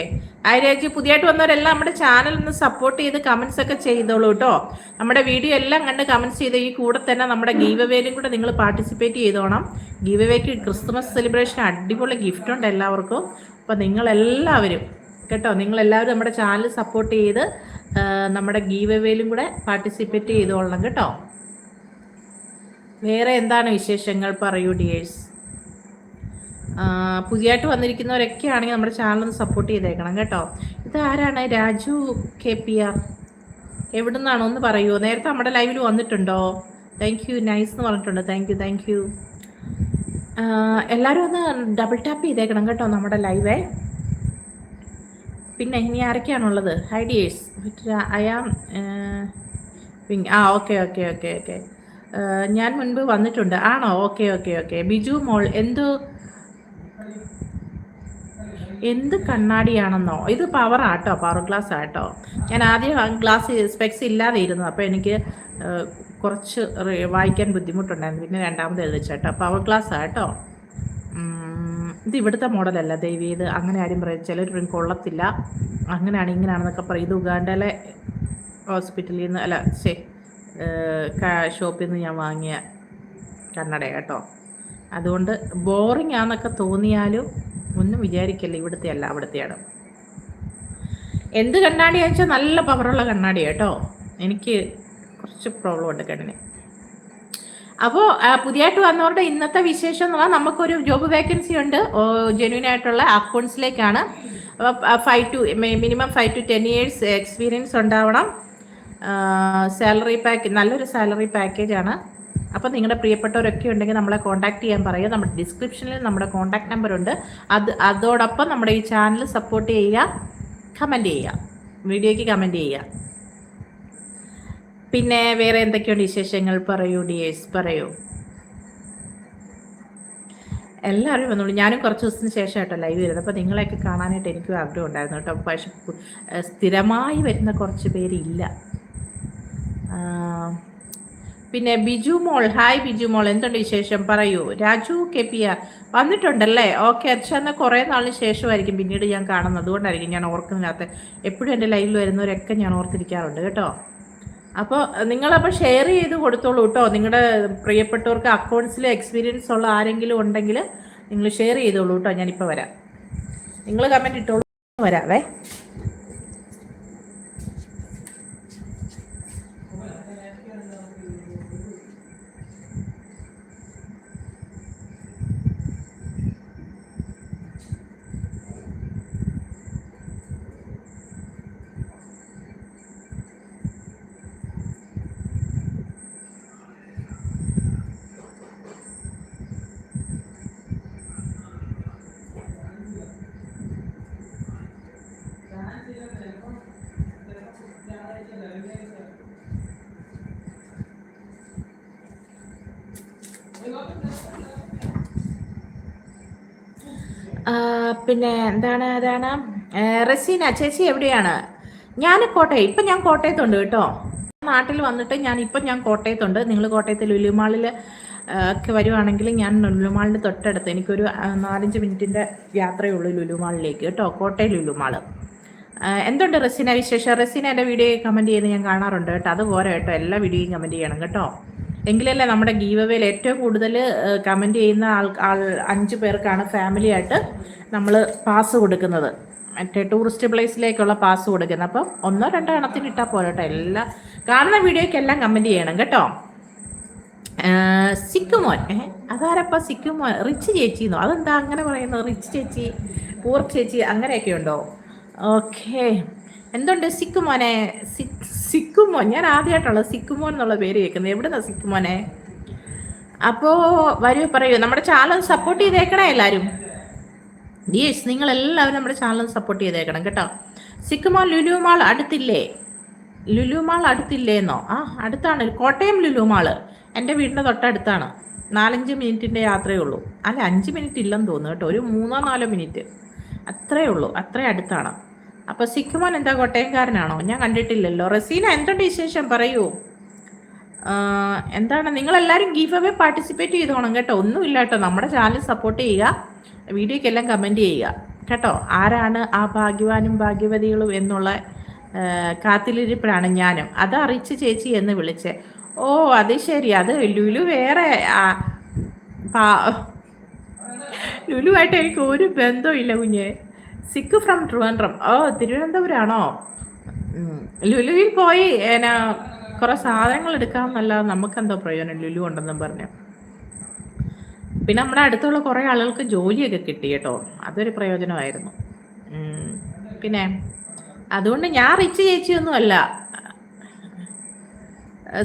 ആര്യാജി പുതിയതായിട്ട് വന്നവരെല്ലാം നമ്മുടെ ചാനൽ ഒന്ന് സപ്പോർട്ട് ചെയ്ത് കമൻസ് ഒക്കെ ചെയ്തോളൂ കേട്ടോ നമ്മുടെ വീഡിയോ എല്ലാം കണ്ട് കമൻസ് ചെയ്ത് ഈ കൂടെ തന്നെ നമ്മുടെ ഗീവ് അവേയിലും കൂടെ നിങ്ങൾ പാർട്ടിസിപ്പേറ്റ് ചെയ്തോണം. ഗീവ് അവേക്ക് ക്രിസ്മസ് സെലിബ്രേഷൻ അടിപൊളി ഗിഫ്റ്റ് ഉണ്ട് എല്ലാവർക്കും. അപ്പോൾ നിങ്ങളെല്ലാവരും കേട്ടോ നിങ്ങളെല്ലാവരും നമ്മുടെ ചാനൽ സപ്പോർട്ട് ചെയ്ത് നമ്മുടെ ഗീവ് അവേയിലും കൂടെ പാർട്ടിസിപ്പേറ്റ് ചെയ്തോളണം കേട്ടോ. വേറെ എന്താണ് വിശേഷങ്ങൾ? പറയൂ ഡിയേഴ്സ് പുതിയതായിട്ട് വന്നിരിക്കുന്നവരൊക്കെ ആണെങ്കിൽ നമ്മുടെ ചാനൽ ഒന്ന് സപ്പോർട്ട് ചെയ്തേക്കണം കേട്ടോ. ഇത് ആരാണ്? Raju K P R. എവിടെ നിന്നാണോ ഒന്ന് പറയുമോ നേരത്തെ നമ്മുടെ ലൈവിൽ വന്നിട്ടുണ്ടോ? താങ്ക് യു നൈസ് എന്ന് പറഞ്ഞിട്ടുണ്ട്. താങ്ക് യു താങ്ക് യു എല്ലാവരും ഒന്ന് ഡബിൾ ടാപ്പ് ചെയ്തേക്കണം കേട്ടോ നമ്മുടെ ലൈവേ പിന്നെ ഇനി ആരൊക്കെയാണുള്ളത്? ഹൈ ഡിയേഴ്സ് ഐ ആം ആ ഓക്കെ ഓക്കെ ഓക്കെ ഓക്കെ ഞാൻ മുൻപ് വന്നിട്ടുണ്ട്. ആണോ? Okay okay okay. ബിജു മോൾ എന്തു എന്ത് കണ്ണാടിയാണെന്നോ? ഇത് പവർ ആട്ടോ പവർ ഗ്ലാസ് ആട്ടോ. ഞാൻ ആദ്യം ഗ്ലാസ് സ്പെക്സ് ഇല്ലാതെ ഇരുന്നു. അപ്പോൾ എനിക്ക് കുറച്ച് വായിക്കാൻ ബുദ്ധിമുട്ടുണ്ടായിരുന്നു. പിന്നെ രണ്ടാമത് എഴുതിച്ചേട്ടോ. പവർ ഗ്ലാസ് ആട്ടോ. ഇത് ഇവിടുത്തെ മോഡലല്ല ദേവി. ഇത് അങ്ങനെ ആരും പറയും. ചിലർ പറയും കൊള്ളത്തില്ല. അങ്ങനെയാണ് ഇങ്ങനെയാണെന്നൊക്കെ പറയും. ഇത് ഉഗാണ്ടയിലെ ഹോസ്പിറ്റലിൽ നിന്ന് അല്ല ശേ ഷോപ്പിൽ നിന്ന് ഞാൻ വാങ്ങിയ കണ്ണട കേട്ടോ. അതുകൊണ്ട് ബോറിംഗ് ആണെന്നൊക്കെ തോന്നിയാലും ഒന്നും വിചാരിക്കല്ല ഇവിടുത്തെ അല്ല അവിടുത്തെയാണ്. എന്ത് കണ്ണാടിയാണെന്ന് വെച്ചാൽ നല്ല പവറുള്ള കണ്ണാടി കേട്ടോ. എനിക്ക് കുറച്ച് പ്രോബ്ലം ഉണ്ട് കണ്ണിന്. അപ്പോൾ പുതിയതായിട്ട് വന്നവരുടെ ഇന്നത്തെ വിശേഷം എന്ന് പറഞ്ഞാൽ നമുക്കൊരു ജോബ് വേക്കൻസി ഉണ്ട്. ജെന്യൂൻ ആയിട്ടുള്ള അക്കൗണ്ട്സിലേക്കാണ് അപ്പോൾ five to minimum five to ten years experience ഉണ്ടാവണം. സാലറി പാക്ക് നല്ലൊരു സാലറി പാക്കേജാണ് അപ്പോൾ നിങ്ങളുടെ പ്രിയപ്പെട്ടവരൊക്കെ ഉണ്ടെങ്കിൽ നമ്മളെ കോൺടാക്ട് ചെയ്യാൻ പറയുക. നമ്മുടെ ഡിസ്ക്രിപ്ഷനിൽ നമ്മുടെ കോൺടാക്ട് നമ്പർ ഉണ്ട്. അത് അതോടൊപ്പം നമ്മുടെ ഈ ചാനൽ സപ്പോർട്ട് ചെയ്യുക കമന്റ് ചെയ്യുക. വീഡിയോയ്ക്ക് കമന്റ് ചെയ്യുക. പിന്നെ വേറെ എന്തൊക്കെയുണ്ട് വിശേഷങ്ങൾ? പറയൂ ഡിയേഴ്സ് പറയൂ. എല്ലാവരും വന്നോളൂ. ഞാനും കുറച്ച് ദിവസത്തിന് ശേഷം കേട്ടോ ലൈവ് വരുന്നത്. അപ്പോൾ നിങ്ങളെയൊക്കെ കാണാനായിട്ട് എനിക്കും ആഗ്രഹം ഉണ്ടായിരുന്നു കേട്ടോ. പക്ഷെ സ്ഥിരമായി വരുന്ന കുറച്ച് പേരില്ല. പിന്നെ ബിജു മോൾ ഹായ് ബിജു മോൾ എന്തുണ്ട് വിശേഷം? പറയൂ. രാജു കെ പി ആർ വന്നിട്ടുണ്ടല്ലേ? ഓക്കെ അച്ഛാ എന്നാൽ കുറേ നാളിന് ശേഷമായിരിക്കും പിന്നീട് ഞാൻ കാണുന്നത്. അതുകൊണ്ടായിരിക്കും ഞാൻ ഓർക്കുന്നില്ലാത്ത എപ്പോഴും എന്റെ ലൈവിൽ വരുന്നവരൊക്കെ ഞാൻ ഓർത്തിരിക്കാറുണ്ട് കേട്ടോ. അപ്പോൾ നിങ്ങളപ്പോൾ ഷെയർ ചെയ്ത് കൊടുത്തോളൂ കേട്ടോ. നിങ്ങളുടെ പ്രിയപ്പെട്ടവർക്ക് അക്കൗണ്ട്സിൽ എക്സ്പീരിയൻസ് ഉള്ള ആരെങ്കിലും ഉണ്ടെങ്കിൽ നിങ്ങൾ ഷെയർ ചെയ്തോളൂ കേട്ടോ. ഞാനിപ്പോൾ വരാം. നിങ്ങൾ കമന്റ് ഇട്ടോളൂ വരാവേ പിന്നെ എന്താണ് അതാണ്? റസീന ചേച്ചി എവിടെയാണ്? ഞാൻ കോട്ടയം ഇപ്പം ഞാൻ കോട്ടയത്തുണ്ട് കേട്ടോ. നാട്ടിൽ വന്നിട്ട് ഞാൻ ഇപ്പം ഞാൻ കോട്ടയത്തുണ്ട്. നിങ്ങൾ കോട്ടയത്തിൽ ലുലുമാളിൽ ഒക്കെ വരുവാണെങ്കിൽ ഞാൻ ലുലുമാളിന്റെ തൊട്ടടുത്ത് എനിക്കൊരു നാലഞ്ച് മിനിറ്റിന്റെ യാത്രയേ ഉള്ളൂ ലുലുമാളിലേക്ക് കേട്ടോ കോട്ടയം ലുലുമാൾ എന്തുണ്ട് റസീന വിശേഷം? റസീന എന്റെ വീഡിയോ കമന്റ് ചെയ്യുന്നത് ഞാൻ കാണാറുണ്ട് കേട്ടോ. അതുപോലെ കേട്ടോ എല്ലാ വീഡിയോയും കമന്റ് ചെയ്യണം കേട്ടോ. എങ്കിലല്ലേ നമ്മുടെ ഗീവവേയിൽ ഏറ്റവും കൂടുതൽ കമന്റ് ചെയ്യുന്ന ആൾ ആൾ അഞ്ച് പേർക്കാണ് ഫാമിലി ആയിട്ട് നമ്മൾ പാസ് കൊടുക്കുന്നത്. മറ്റേ ടൂറിസ്റ്റ് പ്ലേസിലേക്കുള്ള പാസ് കൊടുക്കുന്നത്. അപ്പം ഒന്നോ രണ്ടോ എണ്ണത്തിന് ഇട്ടാൽ പോരട്ടെ എല്ലാ കാണുന്ന വീഡിയോയ്ക്കെല്ലാം കമന്റ് ചെയ്യണം കേട്ടോ. സിക്കുമോൻ അതാരപ്പ സിക്കുമോൻ? റിച്ച് ചേച്ചി എന്നോ? അതെന്താ അങ്ങനെ പറയുന്നത്? റിച്ച് ചേച്ചി പൂർ ചേച്ചി അങ്ങനെയൊക്കെ ഉണ്ടോ? ഓക്കേ എന്തുണ്ട് സിക്കുമോനെ? സി- സിക്കുമോൻ ഞാൻ ആദ്യമായിട്ടുള്ള സിക്കുമോൻ എന്നുള്ള പേര് കേൾക്കുന്നത്. എവിടുന്നാ സിക്കുമോനെ? അപ്പോൾ വരൂ പറയൂ. നമ്മുടെ ചാനൽ സപ്പോർട്ട് ചെയ്തേക്കണേ എല്ലാവരും യെസ് നിങ്ങൾ എല്ലാവരും നമ്മുടെ ചാനൽ സപ്പോർട്ട് ചെയ്തേക്കണം കേട്ടോ. സിക്കുമോൻ ലുലുമാൾ അടുത്തില്ലേ? ലുലുമാൾ അടുത്തില്ലേന്നോ? ആ അടുത്താണ്. കോട്ടയം ലുലുമാൾ എന്റെ വീടിന്റെ തൊട്ടടുത്താണ്. നാലഞ്ച് മിനിറ്റിന്റെ യാത്രയേ ഉള്ളൂ. അല്ല അഞ്ച് മിനിറ്റ് ഇല്ലെന്ന് തോന്നുന്നു കേട്ടോ. ഒരു മൂന്നോ നാലോ മിനിറ്റ്. അത്രേ ഉള്ളൂ. അത്രേ അടുത്താണ്. അപ്പോൾ സിക്കുമോൻ എന്താ കോട്ടയംകാരനാണോ? ഞാൻ കണ്ടിട്ടില്ലല്ലോ. റസീന എന്തുണ്ട് വിശേഷം? പറയൂ. എന്താണ്? നിങ്ങൾ നിങ്ങളെല്ലാവരും ഗീഫ് അവേ പാർട്ടിസിപ്പേറ്റ് ചെയ്തോണം കേട്ടോ. ഒന്നുമില്ല കേട്ടോ നമ്മുടെ ചാനൽ സപ്പോർട്ട് ചെയ്യുക. വീഡിയോക്കെല്ലാം കമന്റ് ചെയ്യുക. കേട്ടോ? ആരാണ് ആ ഭാഗ്യവാനും ഭാഗ്യവതികളും എന്നുള്ള കാത്തിലിരിപ്പിലാണ് ഞാനും. അത് അറിയിച്ച് ചേച്ചി എന്ന് വിളിച്ചേ. ഓ അത് ശരി. അത് ലുലു വേറെ ലുലുവായിട്ട് എനിക്ക് ഒരു ബന്ധവും ഇല്ല കുഞ്ഞെ. സിക്ക് ഫ്രം ട്രിവാൻഡ്രം. ഓ തിരുവനന്തപുരമാണോ. ലുലുവിൽ പോയി എന്നാ കുറെ സാധനങ്ങൾ എടുക്കാമെന്നല്ലാതെ നമുക്കെന്തോ പ്രയോജനം ലുലു ഉണ്ടെന്നും പറഞ്ഞു. പിന്നെ നമ്മുടെ അടുത്തുള്ള കുറേ ആളുകൾക്ക് ജോലിയൊക്കെ കിട്ടി കേട്ടോ. അതൊരു പ്രയോജനമായിരുന്നു. പിന്നെ അതുകൊണ്ട് ഞാൻ റിച്ച് ചേച്ചിയൊന്നും അല്ല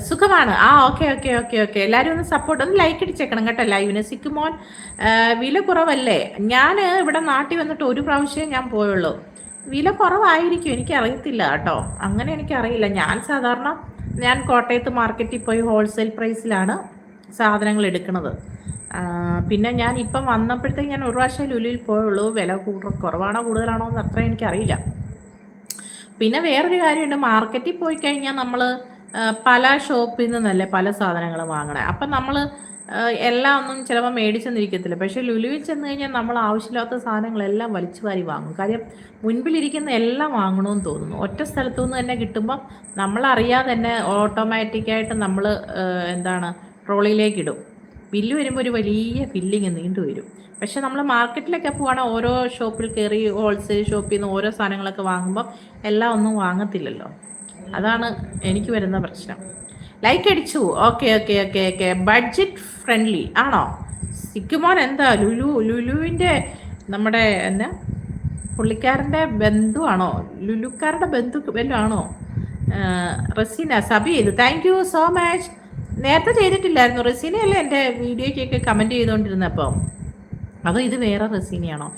സുഖമാണ്. ആ ഓക്കെ ഓക്കെ ഓക്കെ ഓക്കെ. എല്ലാവരും ഒന്ന് സപ്പോർട്ട് ഒന്ന് ലൈക്ക് അടിച്ചേക്കണം കേട്ടോ ലൈവിന്. സിക്കുമോൻ വില കുറവല്ലേ? ഞാൻ ഇവിടെ നാട്ടിൽ വന്നിട്ട് ഒരു പ്രാവശ്യം ഞാൻ പോയുള്ളൂ. വില കുറവായിരിക്കും എനിക്കറിയത്തില്ല കേട്ടോ. അങ്ങനെ എനിക്കറിയില്ല. ഞാൻ സാധാരണ ഞാൻ കോട്ടയത്ത് മാർക്കറ്റിൽ പോയി ഹോൾസെയിൽ പ്രൈസിലാണ് സാധനങ്ങൾ എടുക്കുന്നത്. പിന്നെ ഞാൻ ഇപ്പം വന്നപ്പോഴത്തേക്ക് ഞാൻ ഒരു പ്രാവശ്യം ലുലിയിൽ പോയുള്ളൂ. വില കൂടുതൽ കുറവാണോ കൂടുതലാണോ എന്ന് അത്ര എനിക്കറിയില്ല. പിന്നെ വേറൊരു കാര്യമുണ്ട്. മാർക്കറ്റിൽ പോയി കഴിഞ്ഞാൽ നമ്മൾ പല ഷോപ്പിൽ നിന്നല്ലേ പല സാധനങ്ങൾ വാങ്ങണേ. അപ്പം നമ്മൾ എല്ലാം ഒന്നും ചിലപ്പോൾ മേടിച്ചെന്നിരിക്കത്തില്ല. പക്ഷേ ലുലുവിൽ ചെന്ന് കഴിഞ്ഞാൽ നമ്മൾ ആവശ്യമില്ലാത്ത സാധനങ്ങളെല്ലാം വലിച്ചു വാരി വാങ്ങും. കാര്യം മുൻപിലിരിക്കുന്ന എല്ലാം വാങ്ങണമെന്ന് തോന്നുന്നു. ഒറ്റ സ്ഥലത്തു നിന്ന് തന്നെ കിട്ടുമ്പോൾ നമ്മളറിയാതെ തന്നെ ഓട്ടോമാറ്റിക്കായിട്ട് നമ്മൾ എന്താണ് ട്രോളിയിലേക്ക് ഇടും. ബില്ല് വരുമ്പോൾ ഒരു വലിയ ബില്ലിങ് നീണ്ടു വരും. പക്ഷെ നമ്മൾ മാർക്കറ്റിലൊക്കെ പോവാണെങ്കിൽ ഓരോ ഷോപ്പിൽ കയറി ഹോൾസെയിൽ ഷോപ്പിൽ നിന്ന് ഓരോ സാധനങ്ങളൊക്കെ വാങ്ങുമ്പോൾ എല്ലാം ഒന്നും വാങ്ങത്തില്ലല്ലോ. അതാണ് എനിക്ക് വരുന്ന പ്രശ്നം. ലൈക്ക് അടിച്ചു. Okay okay okay okay budget friendly ആണോ? സിക്കുമോൻ എന്താ? ലുലു ലുലുവിന്റെ നമ്മുടെ എന്നാ പുള്ളിക്കാരന്റെ ബന്ധുവാണോ? ലുലുക്കാരുടെ ബന്ധു ബന്ധുവാണോ? റസീന സബി ചെയ്തു. താങ്ക് യു സോ മച്ച് നേരത്തെ ചെയ്തിട്ടില്ലായിരുന്നു. റസീനയല്ലേ എന്റെ വീഡിയോയ്ക്കൊക്കെ കമന്റ് ചെയ്തുകൊണ്ടിരുന്നപ്പം. അതോ ഇത് വേറെ റസീനയാണോ?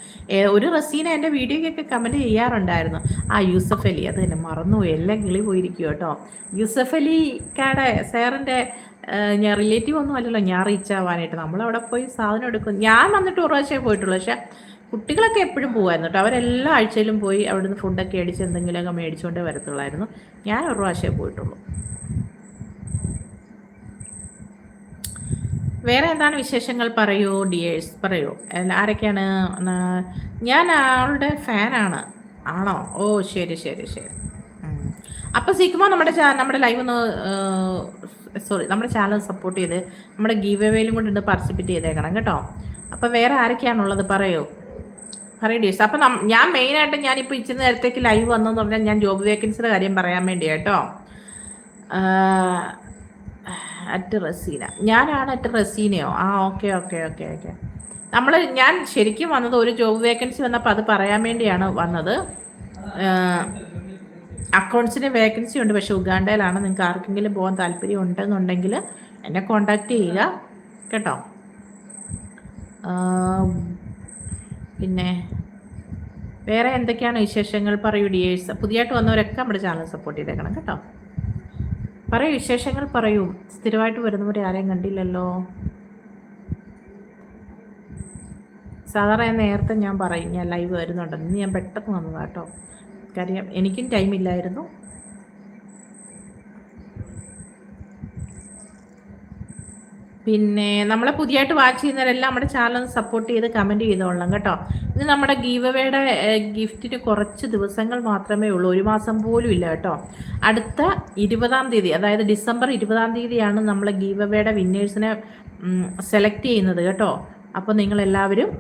ഒരു റസീന എന്റെ വീഡിയോയ്ക്കൊക്കെ കമന്റ് ചെയ്യാറുണ്ടായിരുന്നു. ആ യൂസഫ് അലി അത് തന്നെ മറന്നുപോയി. എല്ലാം കിളി പോയിരിക്കും കേട്ടോ. യൂസഫ് അലിക്കാടെ സാറിന്റെ ഞാൻ റിലേറ്റീവ് ഒന്നും അല്ലല്ലോ ഞാൻ റീച്ച് ആവാനായിട്ട്. നമ്മളവിടെ പോയി സാധനം എടുക്കും. ഞാൻ വന്നിട്ട് ഒരു പ്രാവശ്യമേ പോയിട്ടുള്ളൂ. പക്ഷേ കുട്ടികളൊക്കെ എപ്പോഴും പോകുമായിരുന്നു കേട്ടോ. അവരെല്ലാ ആഴ്ചയിലും പോയി അവിടുന്ന് ഫുഡൊക്കെ അടിച്ച് എന്തെങ്കിലുമൊക്കെ മേടിച്ചുകൊണ്ടേ വരത്തുള്ളായിരുന്നു. ഞാൻ ഒരു പ്രാവശ്യമേ പോയിട്ടുള്ളൂ. വേറെ എന്താണ് വിശേഷങ്ങൾ പറയൂ ഡിയേഴ്സ് പറയൂ? ആരൊക്കെയാണ്? ഞാൻ ആളുടെ ഫാനാണ് ആണോ. ഓ ശരി ശരി ശരി. ഉം. അപ്പൊ സിക്കുമോ നമ്മുടെ നമ്മുടെ ലൈവ് ഒന്ന് സോറി നമ്മുടെ ചാനൽ സപ്പോർട്ട് ചെയ്ത് നമ്മുടെ ഗീവ് എവേയിലും കൊണ്ട് ഇന്ന് പാർട്ടിസിപ്പേറ്റ് ചെയ്തേക്കണം കേട്ടോ. അപ്പൊ വേറെ ആരൊക്കെയാണുള്ളത് പറയൂ? പറയൂ ഡിയേഴ്സ് അപ്പൊ ആയിട്ട് ഞാൻ മെയിനായിട്ട് ഞാനിപ്പോൾ ഇച്ചിരി നേരത്തേക്ക് ലൈവ് വന്നെന്ന് പറഞ്ഞാൽ ഞാൻ ജോബ് വേക്കൻസിയുടെ കാര്യം പറയാൻ വേണ്ടി കേട്ടോ. അറ്റ് റസീന ഞാനാണ് അറ്റ് റസീനയോ ആ ഓക്കെ ഓക്കെ ഓക്കെ ഓക്കെ നമ്മൾ ഞാൻ ശരിക്കും വന്നത് ഒരു ജോബ് വേക്കൻസി വന്നപ്പോൾ അത് പറയാൻ വേണ്ടിയാണ് വന്നത്. അക്കൗണ്ട്സിന് വേക്കൻസി ഉണ്ട് പക്ഷേ ഉഗാണ്ടയിലാണ്. നിങ്ങൾക്ക് ആർക്കെങ്കിലും പോകാൻ താല്പര്യം ഉണ്ടെന്നുണ്ടെങ്കിൽ എന്നെ കോണ്ടാക്ട് ചെയ്യുക. കേട്ടോ? പിന്നെ വേറെ എന്തൊക്കെയാണ് വിശേഷങ്ങൾ? പറയൂ ഡിയേഴ്സ് പുതിയതായിട്ട് വന്നവരൊക്കെ നമ്മുടെ ചാനൽ സപ്പോർട്ട് ചെയ്തേക്കണം. കേട്ടോ? പറയൂ വിശേഷങ്ങൾ പറയൂ. സ്ഥിരമായിട്ട് വരുന്നവരെ ആരെയും കണ്ടില്ലല്ലോ. സാധാരണ നേരത്തെ ഞാൻ പറയും ഞാൻ ലൈവ് വരുന്നുണ്ടെന്ന് ഞാൻ പെട്ടെന്ന് വന്നതാട്ടോ കാര്യം എനിക്കും ടൈമില്ലായിരുന്നു പിന്നെ നമ്മളെ പുതിയതായിട്ട് വാച്ച് ചെയ്യുന്നവരെല്ലാം നമ്മുടെ ചാനൽ ഒന്ന് സപ്പോർട്ട് ചെയ്ത് കമന്റ് ചെയ്തോളാം കേട്ടോ. ഇത് നമ്മുടെ ഗീവവേയുടെ ഗിഫ്റ്റിന് കുറച്ച് ദിവസങ്ങൾ മാത്രമേ ഉള്ളൂ. ഒരു മാസം പോലും ഇല്ല കേട്ടോ. അടുത്ത ഇരുപതാം തീയതി അതായത് ഡിസംബർ ഇരുപതാം തീയതിയാണ് നമ്മളെ ഗീവവേയുടെ വിന്നേഴ്സിനെ സെലക്ട് ചെയ്യുന്നത് കേട്ടോ. അപ്പോൾ നിങ്ങളെല്ലാവരും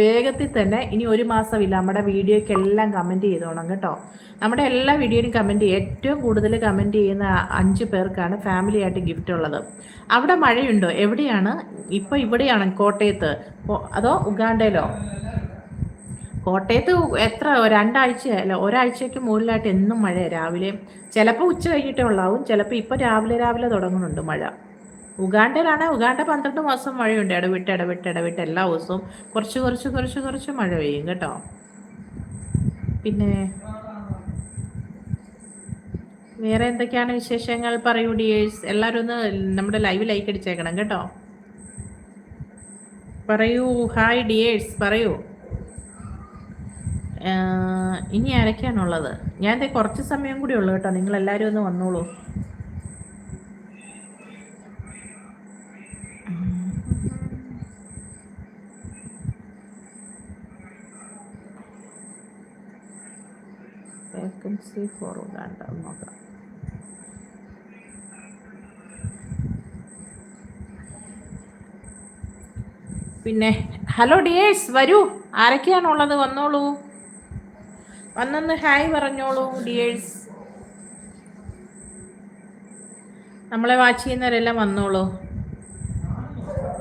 വേഗത്തിൽ തന്നെ ഇനി ഒരു മാസമില്ല. നമ്മുടെ വീഡിയോയ്ക്കെല്ലാം കമന്റ് ചെയ്തോണം കേട്ടോ. നമ്മുടെ എല്ലാ വീഡിയോയും കമന്റ് ഏറ്റവും കൂടുതൽ കമന്റ് ചെയ്യുന്ന അഞ്ച് പേർക്കാണ് ഫാമിലി ആയിട്ട് ഗിഫ്റ്റ് ഉള്ളത്. അവിടെ മഴയുണ്ടോ? എവിടെയാണ്? ഇപ്പോൾ ഇവിടെയാണ് കോട്ടയത്ത്. അതോ ഉഗാണ്ടയിലോ? കോട്ടയത്ത് എത്ര? രണ്ടാഴ്ച അല്ല ഒരാഴ്ചയ്ക്ക് മുകളിലായിട്ട് എന്നും മഴ രാവിലെ. ചിലപ്പോൾ ഉച്ച കഴിഞ്ഞിട്ടേ ഉള്ളാവും ചിലപ്പോൾ ഇപ്പോൾ രാവിലെ രാവിലെ തുടങ്ങുന്നുണ്ട് മഴ. ഉഗാണ്ടയിലാണ് ഉഗാണ്ട പന്ത്രണ്ട് മാസം മഴയുണ്ട്. ഇടവിട്ട് ഇടവിട്ട് ഇടവിട്ട് എല്ലാ ദിവസവും കുറച്ച് കുറച്ച് കുറച്ച് കുറച്ച് മഴ പെയ്യും കേട്ടോ. പിന്നെ വേറെ എന്തൊക്കെയാണ് വിശേഷങ്ങൾ? പറയൂ ഡിയേഴ്സ് എല്ലാവരും ഒന്ന് നമ്മുടെ ലൈവ് ലൈക്ക് അടിച്ചേക്കണം കേട്ടോ. പറയൂ ഹായ് ഡിയേഴ്സ് പറയൂ. ഇനി ആരൊക്കെയാണുള്ളത്? ഞാൻ കുറച്ച് സമയം കൂടി ഉള്ളു കേട്ടോ. നിങ്ങൾ എല്ലാവരും ഒന്ന് വന്നോളൂ. ഫോർ നോക്കാം പിന്നെ ഹലോ ഡിയേഴ്സ് വരൂ. ആരൊക്കെയാണുള്ളത്? വന്നോളൂ. വന്നൊന്ന് ഹായ് പറഞ്ഞോളൂ ഡിയേഴ്സ് നമ്മളെ വാച്ച് ചെയ്യുന്നവരെല്ലാം വന്നോളൂ.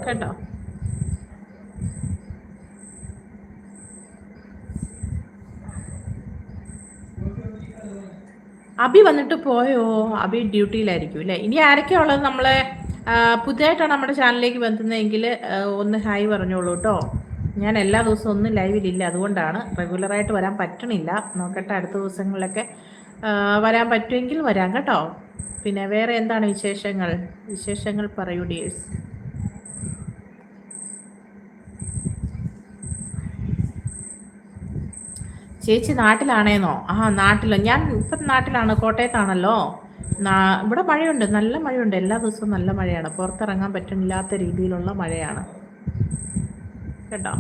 കേട്ടോ അബി വന്നിട്ട് പോയോ? അബി ഡ്യൂട്ടിയിലായിരിക്കും അല്ലേ? ഇനി ആരൊക്കെയാ ഉള്ളത് നമ്മളെ പുതിയതായിട്ടാണ് നമ്മുടെ ചാനലിലേക്ക് ബന്ധുന്നതെങ്കിൽ ഒന്ന് ഹായ് പറഞ്ഞോളൂ കേട്ടോ ഞാൻ എല്ലാ ദിവസവും ഒന്നും ലൈവിലില്ല അതുകൊണ്ടാണ് റെഗുലറായിട്ട് വരാൻ പറ്റണില്ല. നോക്കട്ടെ അടുത്ത ദിവസങ്ങളിലൊക്കെ വരാൻ പറ്റുമെങ്കിൽ വരാം കേട്ടോ. പിന്നെ വേറെ എന്താണ് വിശേഷങ്ങൾ? വിശേഷങ്ങൾ പറയൂ ഡിയേഴ്സ് ചേച്ചി നാട്ടിലാണേന്നോ? ആ നാട്ടിലോ. ഞാൻ ഇപ്പം നാട്ടിലാണ് കോട്ടയത്താണല്ലോ. ഇവിടെ മഴയുണ്ട്. നല്ല മഴയുണ്ട്. എല്ലാ ദിവസവും നല്ല മഴയാണ്. പുറത്തിറങ്ങാൻ പറ്റുന്നില്ലാത്ത രീതിയിലുള്ള മഴയാണ്. കേട്ടോ?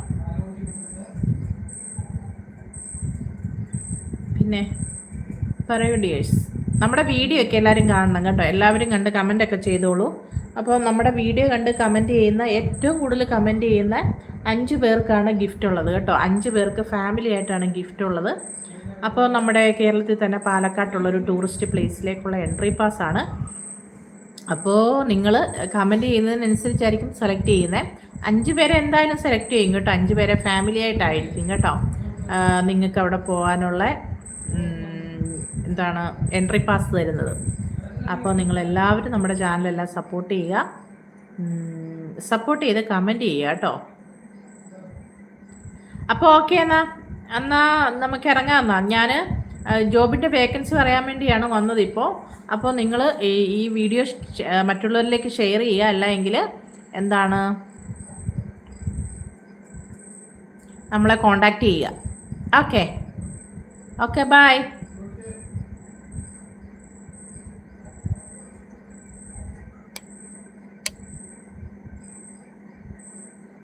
പിന്നെ പറയൂ ഡിയേഴ്സ്. നമ്മുടെ വീഡിയോ ഒക്കെ എല്ലാവരും കാണണം കേട്ടോ. എല്ലാവരും കണ്ട് കമന്റ് ഒക്കെ ചെയ്തോളൂ. അപ്പോൾ നമ്മുടെ വീഡിയോ കണ്ട് കമന്റ് ചെയ്യുന്ന ഏറ്റവും കൂടുതൽ കമന്റ് ചെയ്യുന്ന അഞ്ച് പേർക്കാണ് ഗിഫ്റ്റ് ഉള്ളത് കേട്ടോ. അഞ്ച് പേർക്ക് ഫാമിലി ആയിട്ടാണ് ഗിഫ്റ്റ് ഉള്ളത്. അപ്പോൾ നമ്മുടെ കേരളത്തിൽ തന്നെ പാലക്കാട്ടുള്ളൊരു ടൂറിസ്റ്റ് പ്ലേസിലേക്കുള്ള എൻട്രി പാസ് ആണ്. അപ്പോൾ നിങ്ങൾ കമന്റ് ചെയ്യുന്നതിനനുസരിച്ചായിരിക്കും സെലക്ട് ചെയ്യുന്നത് അഞ്ച് പേരെ എന്തായാലും സെലക്ട് ചെയ്യും കേട്ടോ. അഞ്ച് പേരെ ഫാമിലി ആയിട്ടായിരിക്കും കേട്ടോ. നിങ്ങൾക്ക് അവിടെ പോകാനുള്ള എന്താണ് എൻട്രി പാസ് തരുന്നത്. അപ്പോൾ നിങ്ങളെല്ലാവരും നമ്മുടെ ചാനലെല്ലാം സപ്പോർട്ട് ചെയ്യുക. സപ്പോർട്ട് ചെയ്ത് കമന്റ് ചെയ്യുക കേട്ടോ. അപ്പോൾ ഓക്കെ എന്നാ. എന്നാ നമുക്ക് ഇറങ്ങാം എന്നാ. ഞാൻ ജോബിന്റെ വേക്കൻസി പറയാൻ വേണ്ടിയാണ് വന്നത് ഇപ്പോൾ അപ്പോൾ നിങ്ങൾ ഈ വീഡിയോ മറ്റുള്ളവരിലേക്ക് ഷെയർ ചെയ്യുക. അല്ല എങ്കിൽ എന്താണ്? നമ്മളെ കോണ്ടാക്ട് ചെയ്യുക. Okay okay bye